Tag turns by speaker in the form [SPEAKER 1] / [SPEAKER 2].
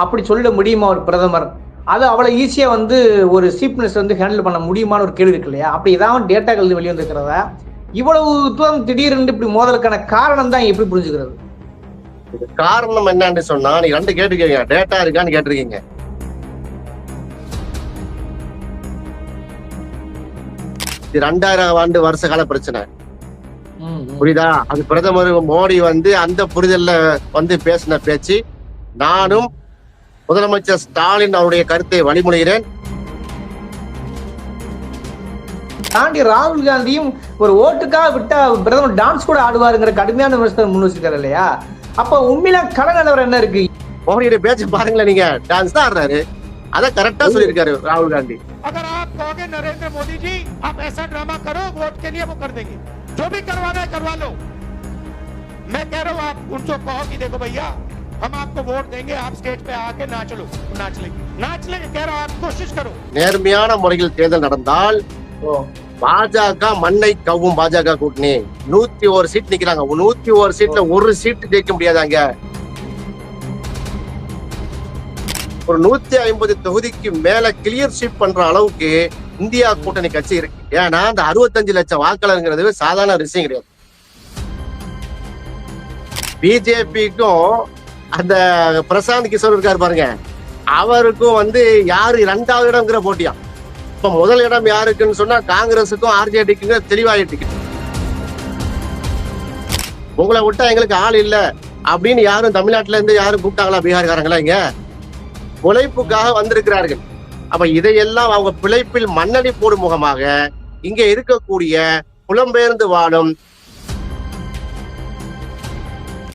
[SPEAKER 1] அப்படி சொல்ல முடியுமா ஒரு பிரதமர்? அது அவ்வளவு ஈஸியா வந்து ஒரு சீஃப் மினிஸ்டர் வந்து ஹேண்டில் பண்ண முடியுமான்னு ஒரு கேள்வி இருக்கு இல்லையா? அப்படி ஏதாவது டேட்டாக்கள் வெளிவந்திருக்கிறதா இவ்வளவு தூரம் திடீர்னு இப்படி மோதலுக்கான காரணம் தான் எப்படி புரிஞ்சுக்கிறது?
[SPEAKER 2] காரணம் என்னன்னு சொன்னா நீ ரெண்டு கேட்டிருக்கீங்க. டேட்டா இருக்கான்னு கேட்டிருக்கீங்க. இது ரெண்டாயிரம் ஆண்டு வருஷ கால பிரச்சனை. புரியுதா? அது பிரதமர் மோடி வந்து அந்த புரிதல்ல வந்து பேசின பேச்சு நானும் முதலமைச்சர் ஸ்டாலின் அவருடைய கருத்தை வழிமொழிகிறேன்
[SPEAKER 1] தாண்டி ராகுல் காந்தியும் ஒரு ஓட்டுக்காக விட்டா பிரதமர் டான்ஸ் கூட ஆடுவாருங்கிற கடுமையான விமர்சனம் முன் வச்சிருக்காரு இல்லையா அப்ப உண்மையில கடன் நிலவரம் என்ன இருக்கு
[SPEAKER 2] மோடியுடைய பேச்சை பாருங்களேன் நீங்க டான்ஸ் தான் ஆடுறாரு அதை கரெக்டா சொல்லியிருக்காரு ராகுல் காந்தி
[SPEAKER 3] अगर आप कहोगे नरेंद्र मोदी जी आप ऐसा ड्रामा करो वोट के लिए वो कर देंगे जो भी करवाना है करवा लो मैं कह रहा हूँ आप उनको कहो कि देखो भैया हम आपको वोट देंगे आप स्टेज पे आके नाच लो नाच लेंगे नाच लेंगे कह रहा हूँ आप कोशिश करो
[SPEAKER 2] நேர்மையான முறையில் தேர்தல் நடந்தால் பாஜக மண்ணை கவும் பாஜக கூட்டணி நூத்தி ஒரு சீட் நிக்கிறாங்க நூத்தி ஒரு சீட்ல ஒரு சீட் ஜெயிக்க முடியாதாங்க ஒரு நூத்தி ஐம்பது தொகுதிக்கு மேல கிளியர் ஷீட் பண்ற அளவுக்கு இந்தியா கூட்டணி கட்சி இருக்கு ஏன்னா அந்த அறுபத்தஞ்சு லட்சம் வாக்காளருங்கிறது சாதாரண விஷயம் கிடையாது பிஜேபிக்கும் அந்த பிரசாந்த் கிஷோர் இருக்காரு பாருங்க. அவருக்கும் வந்து யாரு இரண்டாவது இடம்ங்கிற போட்டியா? இப்ப முதல் இடம் யாருக்குன்னு சொன்னா காங்கிரஸுக்கும் ஆர்ஜேடிக்குங்க தெளிவாயிட்டு உங்களை விட்டா எங்களுக்கு ஆள் இல்ல அப்படின்னு யாரும் தமிழ்நாட்டுல இருந்து யாரும் கூப்பிட்டாங்களா? பீகார்காரங்களா இங்க? உழைப்புக்காக வந்திருக்கிறார்கள். அப்ப இதையெல்லாம் அவங்க பிழைப்பில் மண்ணடி போடும் முகமாக இங்க இருக்கக்கூடிய புலம்பெயர்ந்து வாழும்